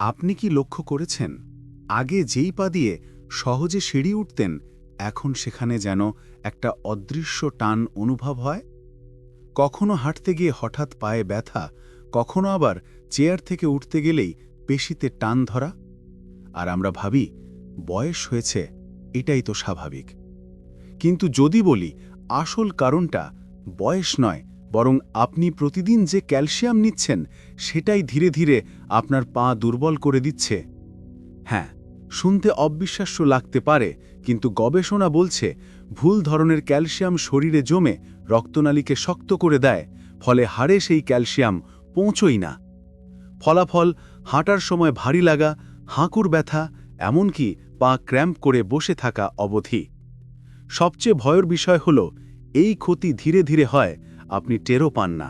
আপনি কি লক্ষ্য করেছেন? আগে যেই পা দিয়ে সহজে সিঁড়ি উঠতেন, এখন সেখানে যেন একটা অদৃশ্য টান অনুভব হয়? কখনো হাঁটতে গিয়ে হঠাৎ পায়ে ব্যথা, কখনো আবার চেয়ার থেকে উঠতে গেলেই পেশিতে টান ধরা? আর আমরা ভাবি, বয়স হয়েছে, এটাই তো স্বাভাবিক। কিন্তু যদি বলি, আসল কারণটা বয়স নয় বরং আপনি প্রতিদিন যে ক্যালসিয়াম নিচ্ছেন, সেটাই ধীরে ধীরে আপনার পা দুর্বল করে দিচ্ছে। হ্যাঁ শুনতে অবিশ্বাস্য লাগতে পারে, কিন্তু গবেষণা বলছে, ভুল ধরনের ক্যালসিয়াম শরীরে জমে রক্তনালীকে শক্ত করে দেয়, ফলে হাড়ে সেই ক্যালসিয়াম পৌঁছই না। ফলাফল, হাঁটার সময় ভারী লাগা, হাঁকুর ব্যথা, এমনকি পা ক্র্যাম্প করে বসে থাকা অবধি। সবচেয়ে ভয়ের বিষয় হল, এই ক্ষতি ধীরে ধীরে হয় আপনি টেরও পান না।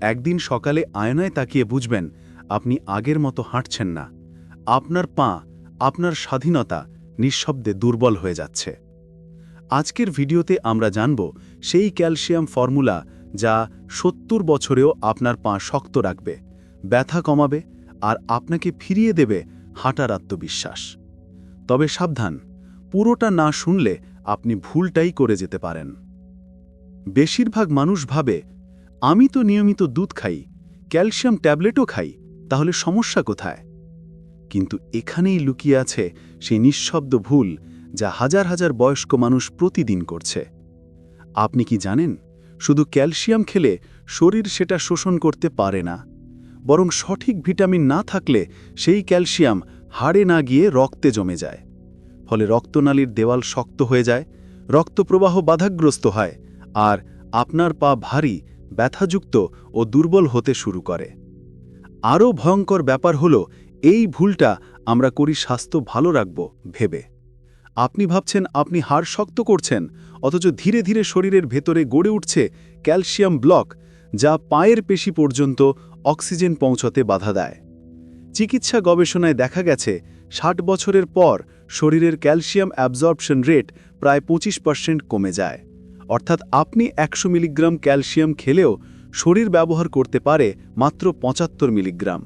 একদিন সকালে আয়নায় তাকিয়ে বুঝবেন, আপনি আগের মতো হাঁটছেন না। আপনার পা, আপনার স্বাধীনতা নিঃশব্দে দুর্বল হয়ে যাচ্ছে। আজকের ভিডিওতে আমরা জানব সেই ক্যালসিয়াম ফর্মুলা যা সত্তর বছরেও আপনার পা শক্ত রাখবে, ব্যথা কমাবে আর আপনাকে ফিরিয়ে দেবে হাঁটার আত্মবিশ্বাস। তবে সাবধান, পুরোটা না শুনলে আপনি ভুলটাই করে যেতে পারেন। বেশিরভাগ মানুষ ভাবে, আমি তো নিয়মিত দুধ খাই, ক্যালসিয়াম ট্যাবলেটও খাই, তাহলে সমস্যা কোথায়? কিন্তু এখানেই লুকিয়ে আছে সেই নিঃশব্দ ভুল যা হাজার হাজার বয়স্ক মানুষ প্রতিদিন করছে। আপনি কি জানেন, শুধু ক্যালসিয়াম খেলে শরীর সেটা শোষণ করতে পারে না, বরং সঠিক ভিটামিন না থাকলে সেই ক্যালসিয়াম হাড়ে না গিয়ে রক্তে জমে যায়। ফলে রক্তনালীর দেওয়াল শক্ত হয়ে যায়, রক্তপ্রবাহ বাধাগ্রস্ত হয় আর আপনার পা ভারী, ব্যথাযুক্ত ও দুর্বল হতে শুরু করে। আরও ভয়ঙ্কর ব্যাপার হল, এই ভুলটা আমরা করি স্বাস্থ্য ভালো রাখব, ভেবে। আপনি ভাবছেন আপনি হাড় শক্ত করছেন, অথচ ধীরে ধীরে শরীরের ভেতরে গড়ে উঠছে ক্যালসিয়াম ব্লক, যা পায়ের পেশি পর্যন্ত অক্সিজেন পৌঁছতে বাধা দেয়। চিকিৎসা গবেষণায় দেখা গেছে, ষাট বছরের পর শরীরের ক্যালসিয়াম অ্যাবজর্পশন রেট প্রায় পঁচিশ পার্সেন্ট কমে যায়। অর্থাৎ আপনি একশো মিলিগ্রাম ক্যালসিয়াম খেলেও শরীর ব্যবহার করতে পারে মাত্র পঁচাত্তর মিলিগ্রাম।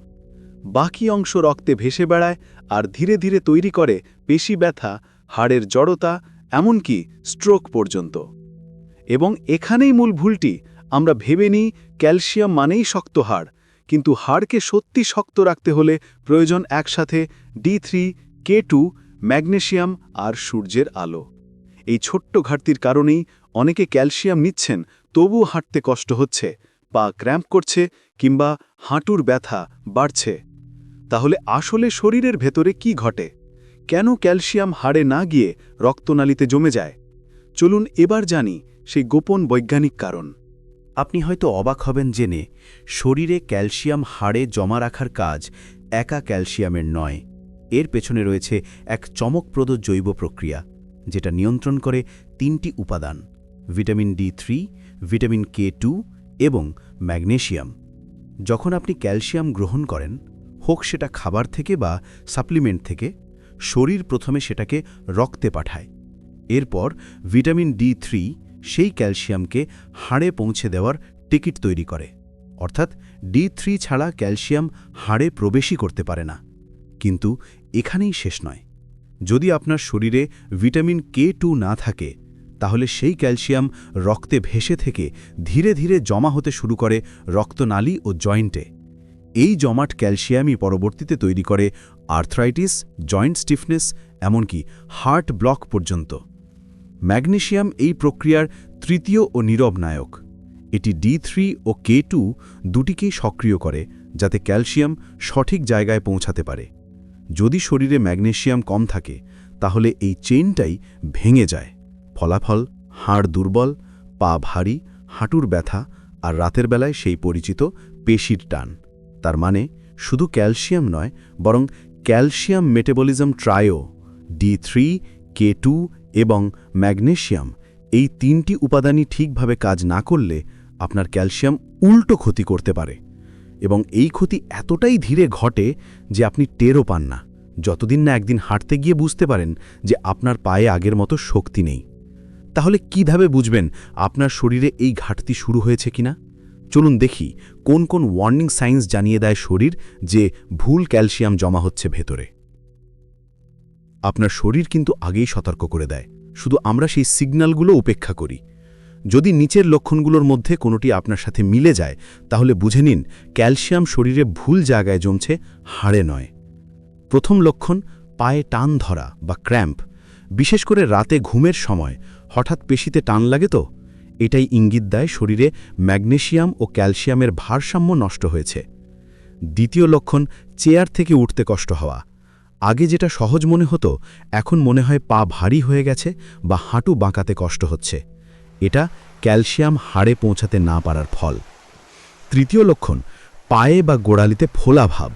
বাকি অংশ রক্তে ভেসে বেড়ায় আর ধীরে ধীরে তৈরি করে পেশি ব্যথা, হাড়ের জড়তা, এমনকি স্ট্রোক পর্যন্ত। এবং এখানেই মূল ভুলটি, আমরা ভেবে নিই ক্যালসিয়াম মানেই শক্ত হাড়, কিন্তু হাড়কে সত্যি শক্ত রাখতে হলে প্রয়োজন একসাথে D three, K two magnesium আর সূর্যের আলো। এই ছোট্ট ঘাটতির কারণেই অনেকে ক্যালসিয়াম নিচ্ছেন তবু হাঁটতে কষ্ট হচ্ছে, পা ক্র্যাম্প করছে কিংবা হাঁটুর ব্যথা বাড়ছে। তাহলে আসলে শরীরের ভেতরে কি ঘটে? কেন ক্যালসিয়াম হাড়ে না গিয়ে রক্তনালীতে জমে যায়? চলুন এবার জানি সেই গোপন বৈজ্ঞানিক কারণ। আপনি হয়তো অবাক হবেন জেনে, শরীরে ক্যালসিয়াম হাড়ে জমা রাখার কাজ একা ক্যালসিয়ামের নয়। এর পেছনে রয়েছে এক চমকপ্রদ জৈব প্রক্রিয়া, যেটা নিয়ন্ত্রণ করে তিনটি উপাদান। Vitamin D three, vitamin K two এবং ম্যাগনেশিয়াম। যখন আপনি ক্যালসিয়াম গ্রহণ করেন, হোক সেটা খাবার থেকে বা সাপ্লিমেন্ট থেকে, শরীর প্রথমে সেটাকে রক্তে পাঠায়। এরপর ভিটামিন ডি থ্রি সেই ক্যালসিয়ামকে হাড়ে পৌঁছে দেওয়ার টিকিট তৈরি করে। অর্থাৎ ডি থ্রি ছাড়া ক্যালসিয়াম হাড়ে প্রবেশই করতে পারে না। কিন্তু এখানেই শেষ নয়। যদি আপনার শরীরে ভিটামিন কে টু না থাকে তাহলে সেই ক্যালসিয়াম রক্তে ভেসে থেকে ধীরে ধীরে জমা হতে শুরু করে রক্তনালী ও জয়েন্টে। এই জমাট ক্যালসিয়ামই পরবর্তীতে তৈরি করে আর্থ্রাইটিস, জয়েন্ট স্টিফনেস, এমনকি হার্ট ব্লক পর্যন্ত। ম্যাগনেশিয়াম এই প্রক্রিয়ার তৃতীয় ও নীরব নায়ক। এটি ডি থ্রি ও কে টু দুটিকেই সক্রিয় করে, যাতে ক্যালসিয়াম সঠিক জায়গায় পৌঁছাতে পারে। যদি শরীরে ম্যাগনেশিয়াম কম থাকে, তাহলে এই চেইনটাই ভেঙে যায়। ফলাফল, হাড় দুর্বল, পা ভারী, হাঁটুর ব্যথা আর রাতের বেলায় সেই পরিচিত পেশির টান। তার মানে শুধু ক্যালসিয়াম নয়, বরং calcium metabolism trio, D three, K two এবং ম্যাগনেশিয়াম এই তিনটি উপাদানই ঠিকভাবে কাজ না করলে আপনার ক্যালসিয়াম উল্টো ক্ষতি করতে পারে এবং এই ক্ষতি এতটাই ধীরে ঘটে যে আপনি টেরও পান না। যতদিন না একদিন হাঁটতে গিয়ে বুঝতে পারেন যে আপনার পায়ে আগের মতো শক্তি নেই। তাহলে কীভাবে বুঝবেন আপনার শরীরে এই ঘাটতি শুরু হয়েছে কিনা? চলুন দেখি, কোন কোন ওয়ার্নিং সাইন্স জানিয়ে দেয় শরীর যে ভুল ক্যালসিয়াম জমা হচ্ছে ভেতরে। আপনার শরীর কিন্তু আগেই সতর্ক করে দেয়। শুধু আমরা সেই সিগন্যালগুলো উপেক্ষা করি। যদি নিচের লক্ষণগুলোর মধ্যে কোনোটি আপনার সাথে মিলে যায়, তাহলে বুঝে নিন ক্যালসিয়াম শরীরে ভুল জায়গায় জমছে, হাড়ে নয়। প্রথম লক্ষণ, পায়ে টান ধরা বা ক্র্যাম্প বিশেষ করে রাতে ঘুমের সময়, হঠাৎ পেশিতে টান লাগে তো? এটাই ইঙ্গিত দেয় শরীরে ম্যাগনেশিয়াম ও ক্যালসিয়ামের ভারসাম্য নষ্ট হয়েছে। দ্বিতীয় লক্ষণ, চেয়ার থেকে উঠতে কষ্ট হওয়া। আগে যেটা সহজ মনে হতো, এখন মনে হয় পা ভারী হয়ে গেছে বা হাঁটু বাঁকাতে কষ্ট হচ্ছে। এটা ক্যালসিয়াম হাড়ে পৌঁছাতে না পারার ফল। তৃতীয় লক্ষণ, পায়ে বা গোড়ালিতে ফোলা ভাব।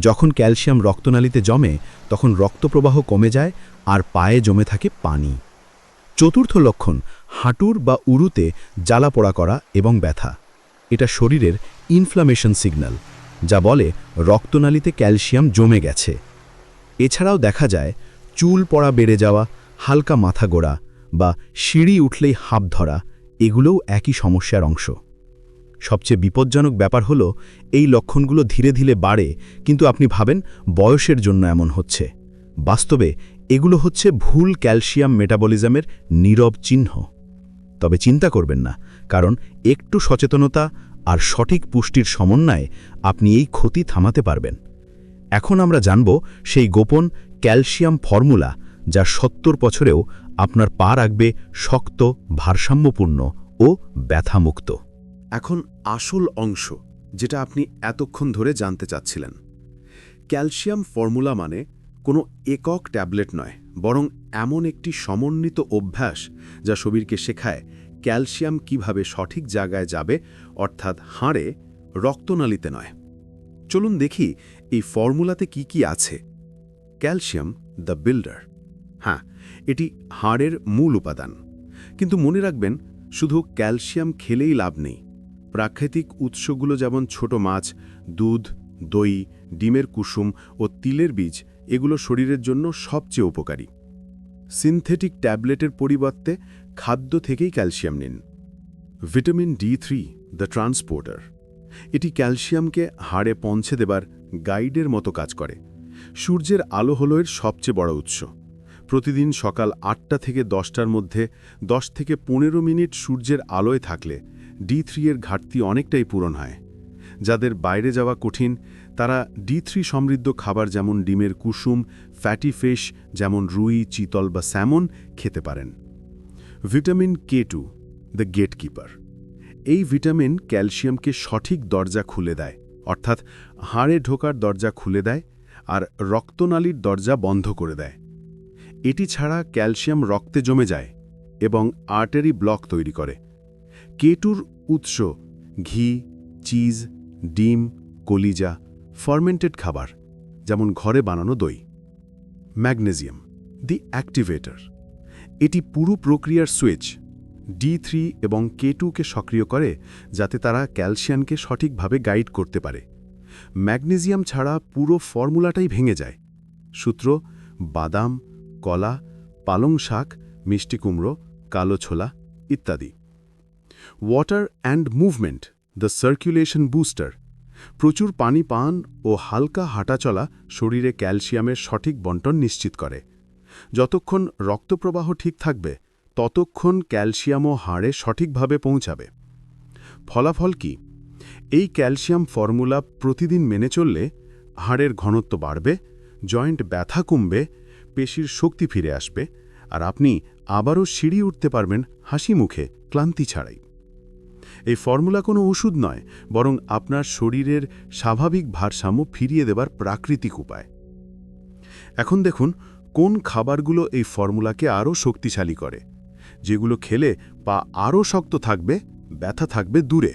যখন ক্যালসিয়াম রক্তনালীতে জমে, তখন রক্তপ্রবাহ কমে যায় আর পায়ে জমে থাকে পানি। চতুর্থ লক্ষণ, হাঁটুর বা উরুতে জ্বালা পোড়া করা এবং ব্যথা। এটা শরীরের ইনফ্লামেশন সিগন্যাল যা বলে রক্তনালীতে ক্যালসিয়াম জমে গেছে। এছাড়াও দেখা যায়, চুল পড়া বেড়ে যাওয়া, হালকা মাথা গোড়া বা সিঁড়ি উঠলেই হাঁপ ধরা, এগুলোও একই সমস্যার অংশ। সবচেয়ে বিপজ্জনক ব্যাপার হলো, এই লক্ষণগুলো ধীরে ধীরে বাড়ে, কিন্তু আপনি ভাবেন বয়সের জন্য এমন হচ্ছে। বাস্তবে এগুলো হচ্ছে ভুল ক্যালসিয়াম মেটাবলিজমের নীরব চিহ্ন। তবে চিন্তা করবেন না, কারণ একটু সচেতনতা আর সঠিক পুষ্টির সমন্বয়ে আপনি এই ক্ষতি থামাতে পারবেন। এখন আমরা জানব সেই গোপন ক্যালসিয়াম ফর্মুলা যা সত্তর বছরেও আপনার পা রাখবে শক্ত, ভারসাম্যপূর্ণ ও ব্যথামুক্ত। এখন আসল অংশ যেটা আপনি এতক্ষণ ধরে জানতে চাচ্ছিলেন। ক্যালসিয়াম ফর্মুলা মানে কোনো একক ট্যাবলেট নয়, বরং এমন একটি সমন্বিত অভ্যাস যা শরীরকে শেখায় ক্যালসিয়াম কীভাবে সঠিক জায়গায় যাবে, অর্থাৎ হাড়ে রক্তনালীতে নয়। চলুন দেখি এই ফর্মুলাতে কি কি আছে। Calcium, the builder. হ্যাঁ এটি হাড়ের মূল উপাদান। কিন্তু মনে রাখবেন, শুধু ক্যালসিয়াম খেলেই লাভ নেই। প্রাকৃতিক উৎসগুলো যেমন ছোট মাছ, দুধ, দই, ডিমের কুসুম ও তিলের বীজ, এগুলো শরীরের জন্য সবচেয়ে উপকারী। সিনথেটিক ট্যাবলেটের পরিবর্তে খাদ্য থেকেই ক্যালসিয়াম নিন। Vitamin D three, the transporter. এটি ক্যালসিয়ামকে হাড়ে পৌঁছে দেবার গাইডের মতো কাজ করে। সূর্যের আলো হলো এর সবচেয়ে বড় উৎস। প্রতিদিন সকাল আটটা থেকে দশটার মধ্যে দশ থেকে পনেরো মিনিট সূর্যের আলোয় থাকলে ডি এর ঘাটতি অনেকটাই পূরণ হয়। যাদের বাইরে যাওয়া কঠিন, তারা ডি সমৃদ্ধ খাবার যেমন ডিমের কুসুম ফ্যাটি ফিশ যেমন রুই, চিতল বা স্যামন খেতে পারেন। Vitamin K two the gatekeeper এই ভিটামিন ক্যালসিয়ামকে সঠিক দরজা খুলে দেয়, অর্থাৎ হাড়ে ঢোকার দরজা খুলে দেয় আর রক্তনালীর দরজা বন্ধ করে দেয়। এটি ছাড়া ক্যালসিয়াম রক্তে জমে যায় এবং আর্টারি ব্লক তৈরি করে। কেটুর উৎস, ঘি, চিজ, ডিম, কলিজা ফার্মেন্টেড খাবার, যেমন ঘরে বানানো দই। Magnesium, the activator. এটি পুরো প্রক্রিয়ার সুইচ, ডি থ্রি এবং কে টুকে সক্রিয় করে, যাতে তারা ক্যালসিয়ামকে সঠিকভাবে গাইড করতে পারে। ম্যাগনেসিয়াম ছাড়া পুরো ফর্মুলাটাই ভেঙে যায়। সূত্র, বাদাম, কলা, পালং শাক, মিষ্টি কুমড়ো, কালো ছোলা ইত্যাদি। Water and movement the circulation booster প্রচুর পানি পান ও হালকা হাঁটাচলা শরীরে ক্যালসিয়ামের সঠিক বন্টন নিশ্চিত করে। যতক্ষণ রক্তপ্রবাহ ঠিক থাকবে, ততক্ষণ ক্যালসিয়ামও হাড়ে সঠিকভাবে পৌঁছাবে। ফলাফল কি? এই ক্যালসিয়াম ফর্মুলা প্রতিদিন মেনে চললে হাড়ের ঘনত্ব বাড়বে, জয়েন্ট ব্যথা কমবে, পেশির শক্তি ফিরে আসবে, আর আপনি আবারও সিঁড়ি উঠতে পারবেন হাসি মুখে ক্লান্তি ছাড়াই। এই ফর্মুলা কোনো ওষুধ নয়, বরং আপনার শরীরের স্বাভাবিক ভারসাম্য ফিরিয়ে দেবার প্রাকৃতিক উপায়। এখন দেখুন, কোন খাবারগুলো এই ফর্মুলাকে আরও শক্তিশালী করে, যেগুলো খেলে পা আরও শক্ত থাকবে, ব্যথা থাকবে দূরে।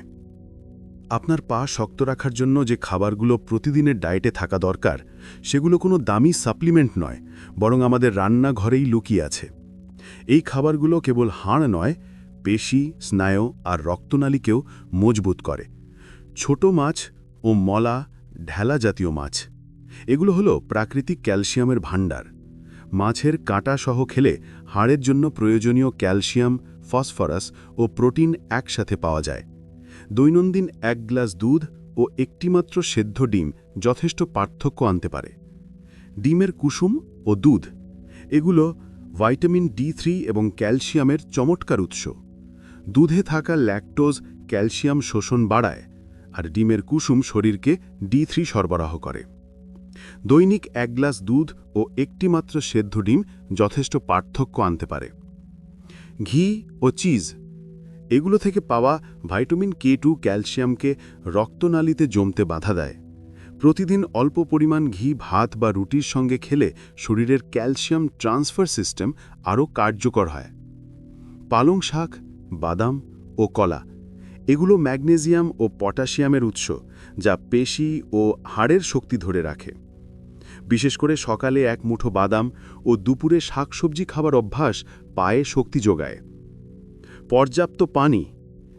আপনার পা শক্ত রাখার জন্য যে খাবারগুলো প্রতিদিনের ডায়েটে থাকা দরকার, সেগুলো কোনো দামি সাপ্লিমেন্ট নয়, বরং আমাদের রান্নাঘরেই লুকিয়ে আছে। এই খাবারগুলো কেবল হাড় নয় পেশি স্নায়ু আর রক্তনালীকেও মজবুত করে। ছোট মাছ ও মলা, ঢেলা জাতীয় মাছ। এগুলো হলো প্রাকৃতিক ক্যালসিয়ামের ভাণ্ডার। মাছের কাঁটা সহ খেলে হাড়ের জন্য প্রয়োজনীয় ক্যালসিয়াম, ফসফরাস ও প্রোটিন একসাথে পাওয়া যায়। দৈনন্দিন এক গ্লাস দুধ ও একটিমাত্র সেদ্ধ ডিম যথেষ্ট পার্থক্য আনতে পারে। ডিমের কুসুম ও দুধ, এগুলো ভাইটামিন ডি থ্রি এবং ক্যালসিয়ামের চমৎকার উৎস। দুধে থাকা ল্যাকটোজ ক্যালসিয়াম শোষণ বাড়ায় আর ডিমের কুসুম শরীরকে ডি থ্রি সরবরাহ করে। দৈনিক এক গ্লাস দুধ ও একটিমাত্র সেদ্ধ ডিম যথেষ্ট পার্থক্য আনতে পারে। ঘি ও চিজ, এগুলো থেকে পাওয়া ভাইটামিন কে টু ক্যালসিয়ামকে রক্তনালীতে জমতে বাধা দেয়। প্রতিদিন অল্প পরিমাণ ঘি, ভাত বা রুটির সঙ্গে খেলে শরীরের ক্যালসিয়াম ট্রান্সফার সিস্টেম আরও কার্যকর হয়। পালং শাক বাদাম ও কলা। এগুলো ম্যাগনেসিয়াম ও পটাশিয়ামের উৎস, যা পেশি ও হাড়ের শক্তি ধরে রাখে। বিশেষ করে সকালে এক মুঠো বাদাম ও দুপুরে শাকসবজি খাবার অভ্যাস পায়ে শক্তি যোগায়। পর্যাপ্ত পানি,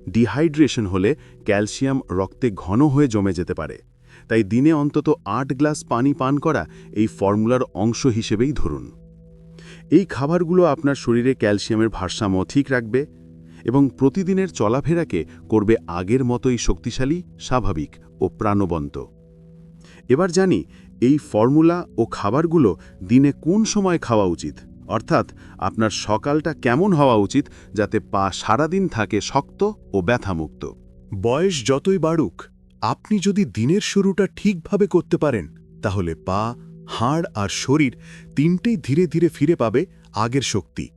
ডিহাইড্রেশন হলে ক্যালসিয়াম রক্তে ঘন হয়ে জমে যেতে পারে। তাই দিনে অন্তত আট গ্লাস পানি পান করা এই ফর্মুলার অংশ হিসেবেই ধরুন। এই খাবারগুলো আপনার শরীরে ক্যালসিয়ামের ভারসাম্য ঠিক রাখবে এবং প্রতিদিনের চলাফেরাকে করবে আগের মতোই শক্তিশালী, স্বাভাবিক ও প্রাণবন্ত। এবার জানি, এই ফর্মুলা ও খাবারগুলো দিনে কোন সময় খাওয়া উচিত? অর্থাৎ, আপনার সকালটা কেমন হওয়া উচিত যাতে পা সারাদিন থাকে শক্ত ও ব্যথামুক্ত? বয়স যতই বাড়ুক, আপনি যদি দিনের শুরুটা ঠিকভাবে করতে পারেন, তাহলে পা, হাড় আর শরীর তিনটেই ধীরে ধীরে ফিরে পাবে আগের শক্তি।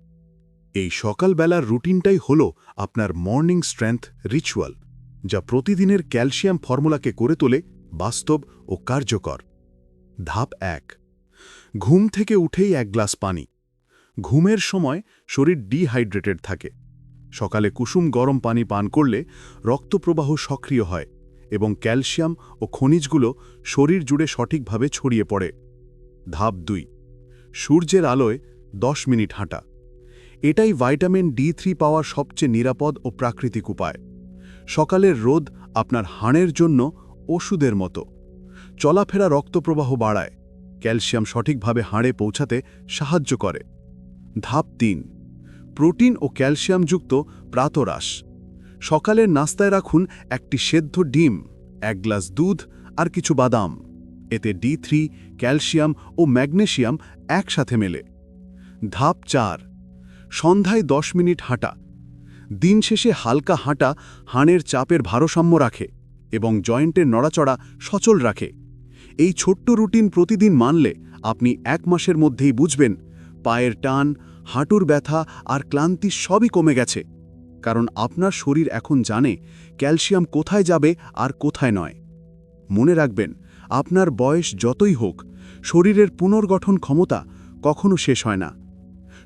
এই সকালবেলার রুটিনটাই হল আপনার মর্নিং স্ট্রেংথ রিচুয়াল, যা প্রতিদিনের ক্যালসিয়াম ফর্মুলাকে করে তোলে বাস্তব ও কার্যকর। ধাপ এক, ঘুম থেকে উঠেই এক গ্লাস পানি। ঘুমের সময় শরীর ডিহাইড্রেটেড থাকে। সকালে কুসুম গরম পানি পান করলে রক্তপ্রবাহ সক্রিয় হয় এবং ক্যালসিয়াম ও খনিজগুলো শরীর জুড়ে সঠিকভাবে ছড়িয়ে পড়ে। ধাপ দুই, সূর্যের আলোয় 10 মিনিট হাঁটা। এটাই ভাইটামিন ডি থ্রি পাওয়ার সবচেয়ে নিরাপদ ও প্রাকৃতিক উপায়। সকালের রোদ আপনার হাড়ের জন্য ওষুধের মতো। চলাফেরা রক্তপ্রবাহ বাড়ায়। ক্যালসিয়াম সঠিকভাবে হাড়ে পৌঁছাতে সাহায্য করে। ধাপ তিন। প্রোটিন ও ক্যালসিয়ামযুক্ত প্রাতরাস সকালের নাস্তায় রাখুন একটি সেদ্ধ ডিম, এক গ্লাস দুধ আর কিছু বাদাম। এতে ডি থ্রি, ক্যালসিয়াম ও ম্যাগনেশিয়াম একসাথে মেলে। ধাপ চার। সন্ধ্যায় দশ মিনিট হাঁটা। দিন শেষে হালকা হাঁটা হাড়ের চাপের ভারসাম্য রাখে এবং জয়েন্টের নড়াচড়া সচল রাখে। এই ছোট্ট রুটিন প্রতিদিন মানলে আপনি এক মাসের মধ্যেই বুঝবেন পায়ের টান, হাঁটুর ব্যথা আর ক্লান্তি সবই কমে গেছে। কারণ আপনার শরীর এখন জানে ক্যালসিয়াম কোথায় যাবে আর কোথায় নয়। মনে রাখবেন, আপনার বয়স যতই হোক, শরীরের পুনর্গঠন ক্ষমতা কখনো শেষ হয় না।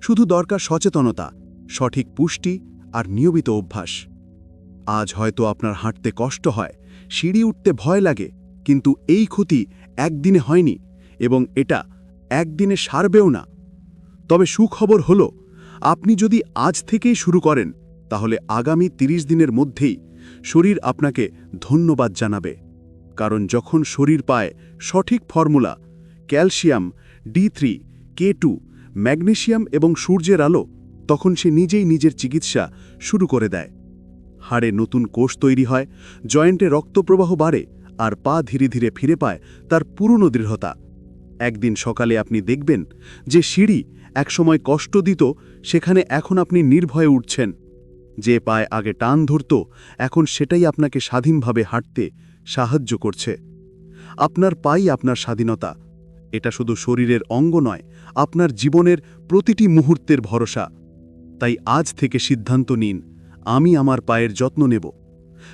শুধু দরকার সচেতনতা, সঠিক পুষ্টি আর নিয়মিত অভ্যাস। আজ হয়তো আপনার হাঁটতে কষ্ট হয়, সিঁড়ি উঠতে ভয় লাগে, কিন্তু এই ক্ষতি একদিনে হয়নি এবং এটা একদিনে সারবেও না। তবে সুখবর হল, আপনি যদি আজ থেকেই শুরু করেন, তাহলে আগামী ৩০ দিনের মধ্যেই শরীর আপনাকে ধন্যবাদ জানাবে। কারণ যখন শরীর পায় সঠিক formula, calcium, D three, K two magnesium এবং সূর্যের আলো তখন সে নিজেই নিজের চিকিৎসা শুরু করে দেয়। হাড়ে নতুন কোষ তৈরি হয়, জয়েন্টে রক্তপ্রবাহ বাড়ে আর পা ধীরে ধীরে ফিরে পায় তার পুরনো দৃঢ়তা। একদিন সকালে আপনি দেখবেন যে সিঁড়ি একসময় কষ্ট দিত, সেখানে এখন আপনি নির্ভয়ে উঠছেন। যে পায়ে আগে টান ধরত, এখন সেটাই আপনাকে স্বাধীনভাবে হাঁটতে সাহায্য করছে। আপনার পাই আপনার স্বাধীনতা এটা শুধু শরীরের অঙ্গ নয়, আপনার জীবনের প্রতিটি মুহূর্তের ভরসা। তাই আজ থেকে সিদ্ধান্ত নিন, আমি আমার পায়ের যত্ন নেব।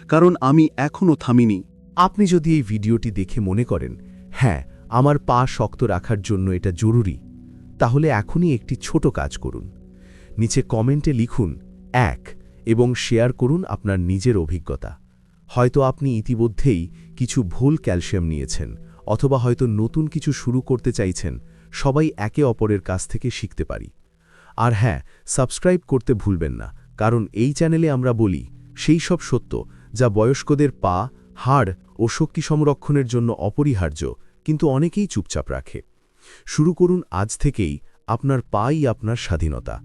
কারণ আমি এখনও থামিনি। আপনি যদি এই ভিডিওটি দেখে মনে করেন হ্যাঁ আমার পা শক্ত রাখার জন্য এটা জরুরি, তাহলে এখনই একটি ছোট কাজ করুন। নিচে কমেন্টে লিখুন, এক, এবং শেয়ার করুন আপনার নিজের অভিজ্ঞতা। হয়তো আপনি ইতিমধ্যেই কিছু ভুল ক্যালসিয়াম নিয়েছেন অথবা হয়তো নতুন কিছু শুরু করতে চাইছেন, সবাই একে অপরের কাছ থেকে শিখতে পারি। আর হ্যাঁ সাবস্ক্রাইব করতে ভুলবেন না, কারণ এই চ্যানেলে আমরা বলি, সেই সব সত্য যা বয়স্কদের পা, হাড় ও শক্তি সংরক্ষণের জন্য অপরিহার্য, কিন্তু অনেকেই চুপচাপ রাখে। শুরু করুন আজ থেকেই আপনার পাই আপনার স্বাধীনতা।